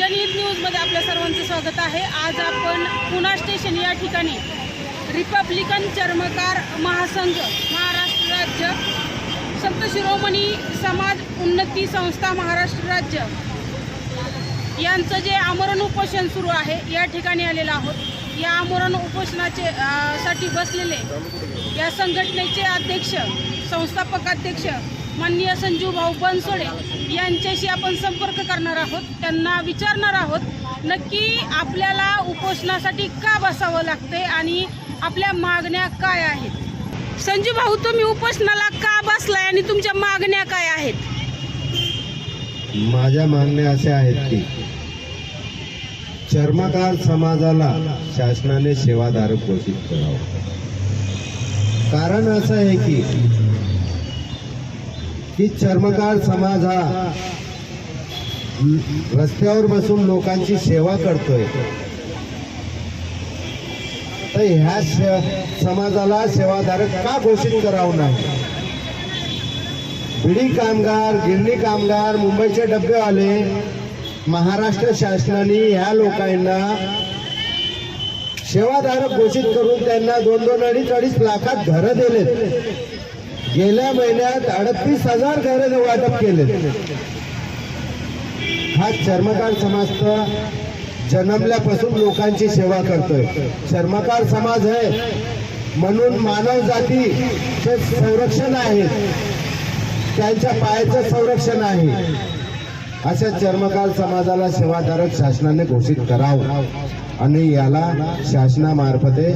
जनहित न्यूजमध्ये आपल्या सर्वांचं स्वागत आहे. आज आपण पुणा स्टेशन या ठिकाणी रिपब्लिकन चर्मकार महासंघ महाराष्ट्र राज्य संत शिरोमणी समाज उन्नती संस्था महाराष्ट्र राज्य यांचं जे आमरण उपोषण सुरू आहे या ठिकाणी आलेलं आहोत. या आमरण उपोषणाचे साठी बसलेले या संघटनेचे अध्यक्ष संस्थापक अध्यक्ष माननीय संजू भाऊ बनसोडे यांच्याशी आपण संपर्क करणार आहोत. त्यांना विचारणार आहोत नक्की आपल्याला उपोषणासाठी का बसावं लागते आणि आपल्या मागण्या काय आहेत? संजू भाऊ तुम्ही उपोषणाला का बसलाय आणि तुमच्या मागण्या काय आहेत? माझ्या मागण्या अशा आहेत की चर्मकार समाजाला शासनाने सेवाधारक घोषित करावं. कारण असं आहे की की चर्मकार समाज हा रस्त्यावर बसून लोकांची सेवा करतोय. तर ह्या से- समाजाला सेवाधारक का घोषित करावं नाही? बिडी कामगार गिरणी कामगार मुंबईचे डबेवाले महाराष्ट्र शासनाने ह्या लोकांना सेवाधारक घोषित करून त्यांना दोन दोन अडीच अडीच लाखात घरं दिलेत. गेल्या महिन्यात अडतीस हजार घरं वाटप केले. हा चर्मकार समाज जन्मल्यापासून लोकांची सेवा करतोय. चर्मकार समाज आहे म्हणून मानव जातीचे संरक्षण आहे. त्यांच्या पायाचं संरक्षण आहे. अशा चर्मकार समाजाला सेवाधारक शासनाने घोषित करावं आणि याला शासनामार्फते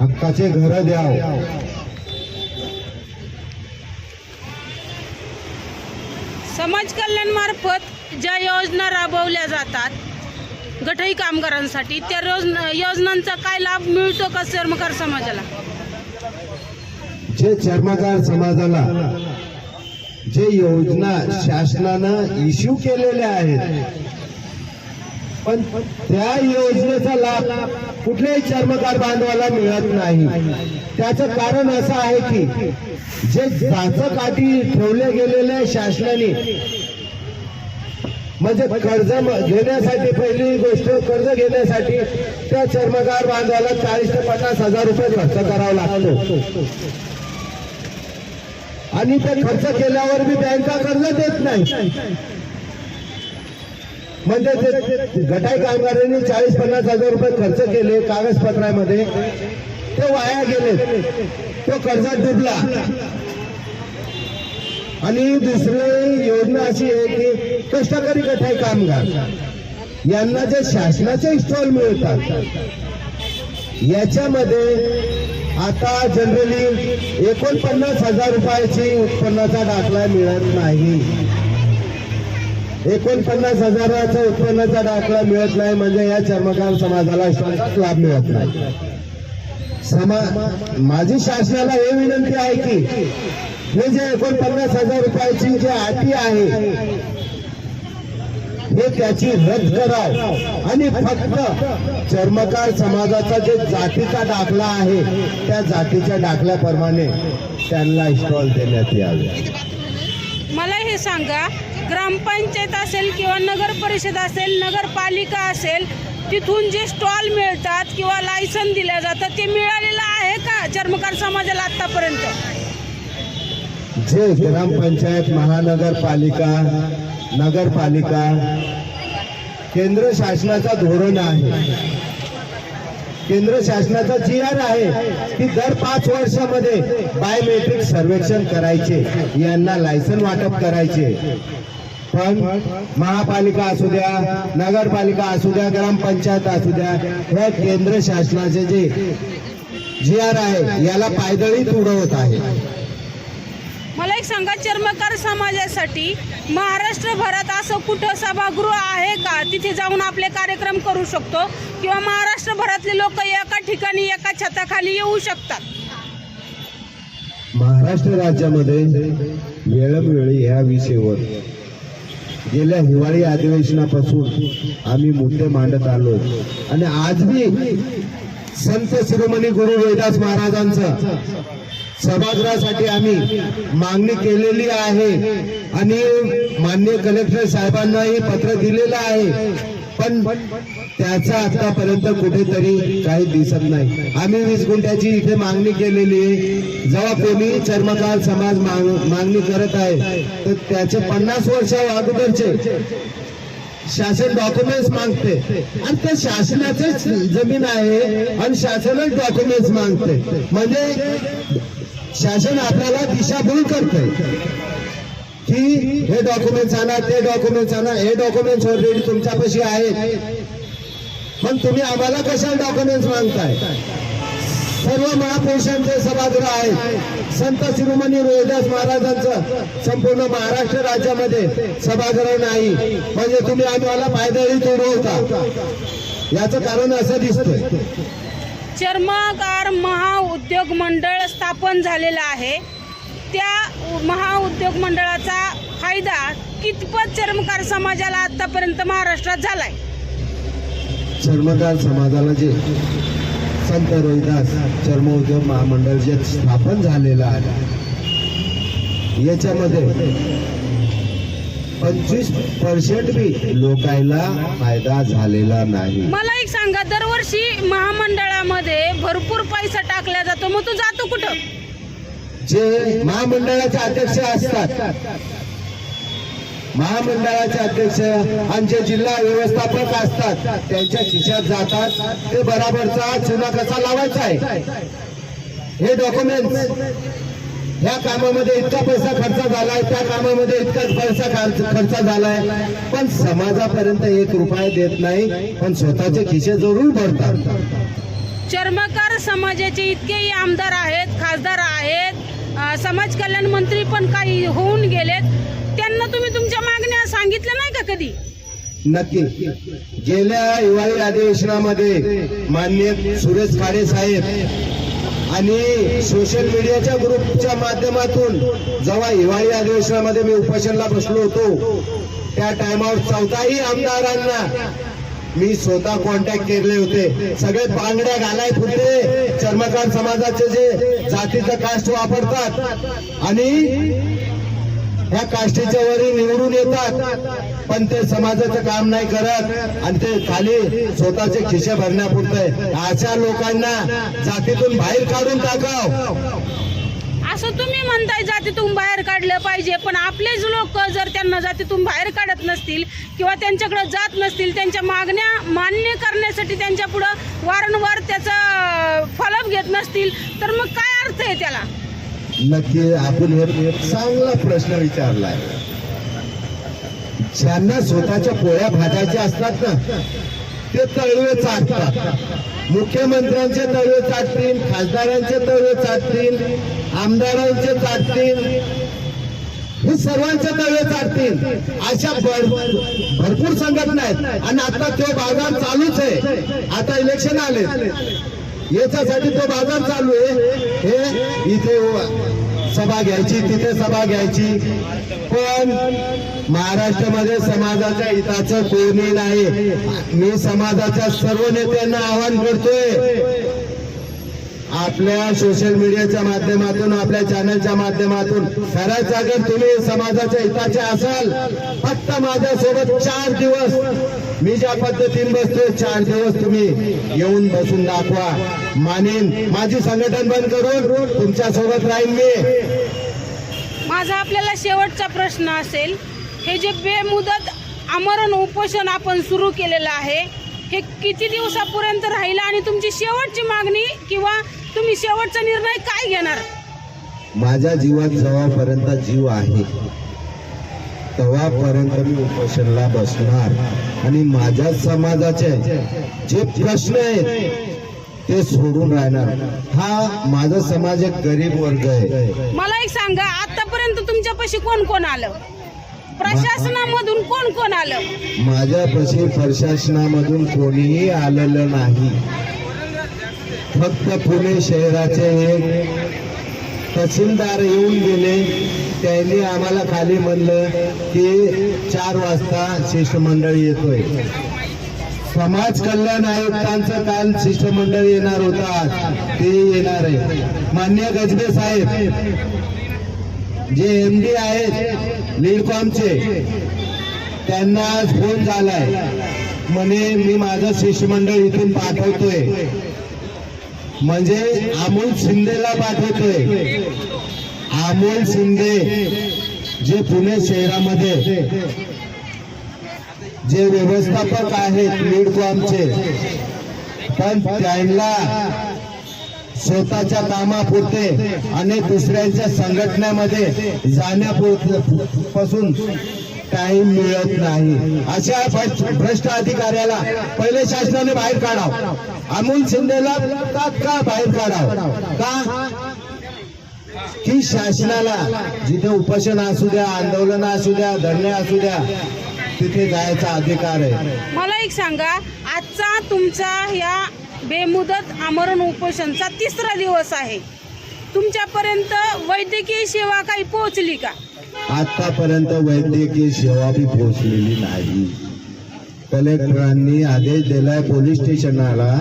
हक्काचे घर द्यावं. समाज कल्याणमार्फत ज्या योजना राबवल्या जातात गटही कामगारांसाठी त्या रोज योजनांचा काय लाभ मिळतो का चर्मकार समाजाला? जे चर्मकार समाजाला जे योजना शासनानं इश्यू केलेल्या आहेत पण त्या योजनेचा लाभ कुठल्याही चर्मकार बांधवाला मिळत नाही. त्याचं कारण असं आहे की जे जाचं काठी ठेवले गेलेले शासनाने म्हणजे कर्ज घेण्यासाठी पहिली गोष्ट कर्ज घेण्यासाठी त्या चर्मकार बांधवाला चाळीस ते पन्नास हजार रुपये खर्च करावा लागतो. आणि ते खर्च केल्यावर बी बँका कर्ज देत नाही म्हणजे ते- गटाई कामगारांनी चाळीस पन्नास हजार रुपये खर्च केले कागदपत्रामध्ये. ते वाया गेले तो कर्जात डुबला. आणि दुसरी योजना अशी आहे की कष्टकरी गटाई कामगार यांना जे शासनाचे स्टॉल मिळतात याच्यामध्ये आता जनरली एकोणपन्नास हजार रुपयाची उत्पन्नाचा दाखला मिळत नाही. एकोणपन्नास हजाराचा उत्पन्नाचा दाखला मिळत नाही म्हणजे या चर्मकार समाजाला लाभ मिळत नाही. समा माझी शासनाला हे विनंती आहे की हे जे एकोणपन्नास हजार रुपयाची जी अटी आहे हे त्याची रद्द कराव. आणि फक्त चर्मकार समाजाचा जे जातीचा दाखला आहे त्या जातीच्या दाखल्याप्रमाणे त्यांना स्टॉल देण्यात यावे. मला हे सांगा ग्रामपंचायत असेल किंवा नगर परिषद असेल नगरपालिका असेल तिथून जे स्टॉल मिळतात किंवा लायसन दिलं जातं ते मिळालेलं आहे का चर्मकार समाजाला आतापर्यंत? जे ग्रामपंचायत महानगरपालिका नगरपालिका केंद्र शासनाचा धोरण आहे केंद्र शासनाचा जी आर आहे की दर पाच वर्षामध्ये बायोमेट्रिक सर्वेक्षण करायचे यांना लायसन वाटप करायचे. पण महापालिका असू द्या नगरपालिका असू द्या ग्रामपंचायत असू द्या हे केंद्र शासनाचे जे जी आर आहे याला पायदळी तुडवत आहे. मला एक सांगा चर्मकार समाजासाठी महाराष्ट्र भरात असं कुठं सभागृह आहे का? तिथे जाऊन आपले कार्यक्रम करू शकतो किंवा महाराष्ट्रभरातले लोक एका ठिकाणी एका छताखाली येऊ शकतात. महाराष्ट्र राज्यामध्ये वेळोवेळी ह्या विषयावर गेल्या हिवाळी अधिवेशनापासून आम्ही मुद्दे मांडत आलो. आणि आज मी संत शिरोमणी गुरु वेदास महाराजांचं सभागृहासाठी आम्ही मागणी केलेली आहे. आणि माननीय कलेक्टर साहेबांनाही पत्र दिलेलं आहे. पण त्याचा आतापर्यंत कुठेतरी काही दिसत नाही. आम्ही वीस गुंठ्याची इथे मागणी केलेली आहे. जेव्हा कोणी चर्मकार समाज मागणी करत आहे तर त्याचे पन्नास वर्ष अगोदरचे शासन डॉक्युमेंट्स मागते. आणि त्या शासनाचेच जमीन आहे आणि शासनच डॉक्युमेंट्स मागते. म्हणजे शासन आपल्याला दिशाभूल करते. की हे डॉक्युमेंट्स आणा ते डॉक्युमेंट्स आणा हे डॉक्युमेंट्स ऑलरेडी तुमच्यापाशी आहेत. पण तुम्ही आम्हाला कशा डॉक्युमेंट्स मागताय? सर्व महापुरुषांचे सभागृह आहेत. संत शिरोमणी रोहिदास महाराजांचं संपूर्ण महाराष्ट्र राज्यामध्ये सभागृह नाही. म्हणजे तुम्ही आम्हाला पायदळी तुडवता. याचं कारण असं दिसतंय. चर्मकार महाउद्योग मंडळ स्थापन झालेलं आहे. त्या महाउद्योग मंडळाचा फायदा कितपत चर्मकार समाजाला आतापर्यंत महाराष्ट्रात झालाय? चर्मकार समाजाला जे संत रोहिदास चर्मोद्योग महामंडळ जे स्थापन झालेलं आहे याच्यामध्ये पंचवीस पर्सेंट बी लोकायला फायदा झालेला नाही. मला एक सांगा दरवर्षी महामंडळामध्ये भरपूर पैसा टाकला जातो मग तो जातो कुठं? जे महामंडळाचे अध्यक्ष असतात. महामंडळाचे अध्यक्ष आणि जे जिल्हा व्यवस्थापक असतात त्यांच्या खिशात जातात. ते बराबरचा चुना कसा लावायचा आहे? हे डॉक्युमेंट ह्या कामामध्ये इतका पैसा खर्च झालाय त्या कामामध्ये इतका पैसा खर्च खर्च झालाय. पण समाजापर्यंत एक रुपया देत नाही पण स्वतःचे खिशे जरूर भरतात. चर्मकार समाजाचे इतकेही आमदार आहेत खासदार आहेत समाज कल्याण मंत्री पण काही होऊन गेलेत. त्यांना तुम्ही तुमच्या मागण्या सांगितल्या नाही का कधी? नक्की. गेल्या हिवाळी अधिवेशनामध्ये मान्य सुरेश खाडे साहेब आणि सोशल मीडियाच्या ग्रुपच्या माध्यमातून जेव्हा हिवाळी अधिवेशनामध्ये मी उपोषणला बसलो होतो त्या टायमावर चौदाही आमदारांना मी स्वतः कॉन्टॅक्ट केले होते. सगळे पांगड्या घालाय होते चर्मकार समाजाचे जे जातीचं कास्ट वापरतात आणि ह्या काष्टीच्या वरी निवडून येतात. पण ते समाजाचं काम नाही करत आणि ते खाली स्वतःचे खिशे भरण्यापुरते अशा लोकांना जातीतून बाहेर काढून टाकाव. असं तुम्ही म्हणताय जातीतून बाहेर काढलं पाहिजे पण आपलेच लोक जर त्यांना जातीतून बाहेर काढत नसतील किंवा त्यांच्याकडे जात नसतील त्यांच्या मागण्या मान्य करण्यासाठी त्यांच्या पुढं वारंवार त्याचा फलप घेत नसतील तर मग काय अर्थ आहे त्याला? नक्की आपण चांगला प्रश्न विचारलाय. ज्यांना स्वतःच्या पोळ्या भाजायच्या असतात ना ते तळवे चाटतात. मुख्यमंत्र्यांचे तळवे चाटतील खासदारांचे तळवे चाटतील आमदारांचे चाटतील हे सर्वांचे तळवे चाटतील. अशा भरपूर संघटना आहेत. आणि आता तो बाजार चालूच आहे. आता इलेक्शन आले याच्यासाठी तो बाजार चालू आहे. हे इथे सभा घ्यायची तिथे सभा घ्यायची. पण महाराष्ट्रामध्ये समाजाच्या हिताचं कोणी नाही. मी समाजाच्या सर्व नेत्यांना आवाहन करतोय. आपल्या सोशल मीडियाच्या माध्यमातून आपल्या चॅनलच्या माध्यमातून खरंच अगर तुम्ही समाजाच्या हिताचे असाल फक्त माझ्यासोबत चार दिवस मी ज्या पद्धतीने बसतोय चार दिवस तुम्ही येऊन बसून दाखवा. मानेन माझी संघटन बंद करून तुमच्यासोबत राहीन मी. माझा आपल्याला शेवटचा प्रश्न असेल हे जे बेमुदत आमरण उपोषण आपण सुरू केलेलं आहे हे किती दिवसापर्यंत राहिलं आणि तुमची शेवटची मागणी किंवा तुम्ही शेवटचा निर्णय काय घेणार? माझ्या जीवात जेव्हापर्यंत जीव आहे तेव्हापर्यंत मी उपोषणला बसणार. आणि माझ्या समाजाचे जे प्रश्न आहेत ते सोडून राहणार. हा माझा समाज एक गरीब वर्ग आहे. मला एक सांगा आतापर्यंत तुमच्यापाशी कोण कोण आलं? प्रशासनामधून कोण कोण आलं? माझ्यापाशी प्रशासनामधून कोणीही आलेलं नाही. फक्त पुणे शहराचे एक तहसीलदार येऊन गेले. त्यांनी आम्हाला खाली म्हणलं की चार वाजता शिष्टमंडळ येतोय. समाज कल्याण आयुक्तांचं काल शिष्टमंडळ येणार होता. आज ते येणार आहे. मान्य गजबे साहेब जे एम डी आहेत लीडकॉमचे त्यांना आज फोन झालाय. म्हणे मी माझं शिष्टमंडळ इथून पाठवतोय. म्हणजे अमोल शिंदेला पाठवतोय अमोल शिंदे जे पुणे शहरामध्ये जे व्यवस्थापक आहेत लीडकॉमचे पण त्यांना स्वतःच्या कामापुरते आणि दुसऱ्यांच्या संघटनेमध्ये जाण्यापासून टाइम मिळत नाही. अशा भ्रष्ट- भ्रष्ट अधिकाऱ्याला पहिले शासनाने बाहेर काढावं. अमोल शिंदेला तात्काळ बाहेर काढावं. का? की शासनाला जिथे उपोषण असू द्या आंदोलन असू द्या धरणे असू द्या तिथे जायचा अधिकार आहे. मला एक सांगा आजचा तुमचा या बेमुदत आमरण उपोषणचा तिसरा दिवस आहे. तुमच्यापर्यंत वैद्यकीय सेवा काही पोहोचली का? आतापर्यंत वैद्यकीय सेवा बी पोहोचलेली नाही. कलेक्टरांनी आदेश दिलाय पोलीस स्टेशनला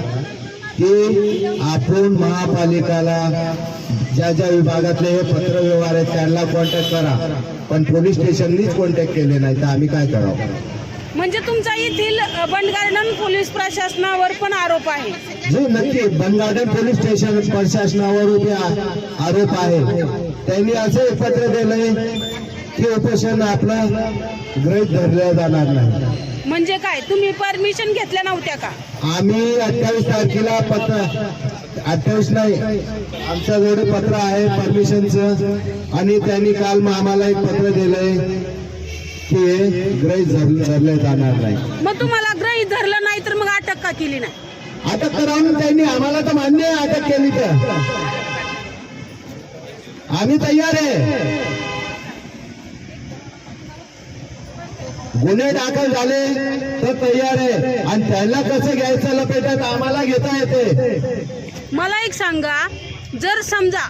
की आपण महापालिकाला ज्या ज्या विभागातले हे पत्रव्यवहार आहेत त्यांना कॉन्टॅक्ट करा. पण पोलीस स्टेशननीच कॉन्टॅक्ट केले नाही तर आम्ही काय करावं? म्हणजे तुमचा येथील अ, बंडगार्डन पोलीस प्रशासनावर पण आरोप आहे. जे नक्की. बनगार्डन पोलीस स्टेशन प्रशासनावर उभे आरोप आहे. त्यांनी असं एक पत्र दिलंय की उपोषण आपलं गृहित धरलं जाणार नाही. म्हणजे काय तुम्ही परमिशन घेतल्या नव्हत्या का? आम्ही अठ्ठावीस तारखेला पत्र अठ्ठावीस नाही आमच्या जोडे पत्र आहे परमिशनचं आणि त्यांनी काल मग आम्हाला एक पत्र दिलंय की हे गृहित धरलं धरले जाणार नाही. मग तुम्हाला गृहीत धरलं नाही तर मग अटक का केली नाही? अटक करावं त्यांनी आम्हाला तर मान्य आहे अटक केली तर. आम्ही तयार आहे. गुन्हे दाखल झाले तर तयार आहे. आणि त्याला कसं घ्यायचं लपेटात आम्हाला घेता येते. मला एक सांगा जर समजा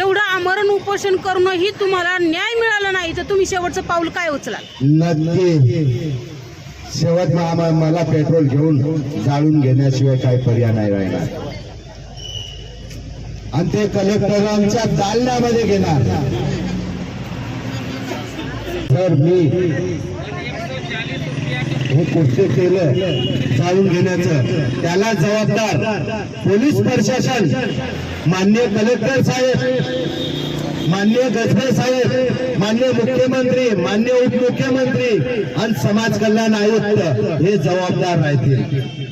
एवढं आमरण उपोषण करूनही तुम्हाला न्याय मिळाला नाही तर तुम्ही शेवटचं पाऊल काय उचलाल? नक्की. शेवट मला पेट्रोल घेऊन जाळून घेण्याशिवाय काही पर्याय नाही राहिला. आणि ते कलेक्टरांच्या दालण्यामध्ये घेणार. तर मी. हे कृत्य केलं? जाळून घेण्याचं. त्याला जबाबदार पोलीस प्रशासन. मान्य कलेक्टर साहेब. मान्य गजबे साहेब. मान्य मुख्यमंत्री मान्य उपमुख्यमंत्री आणि समाज कल्याण आयुक्त हे जबाबदार राहतील.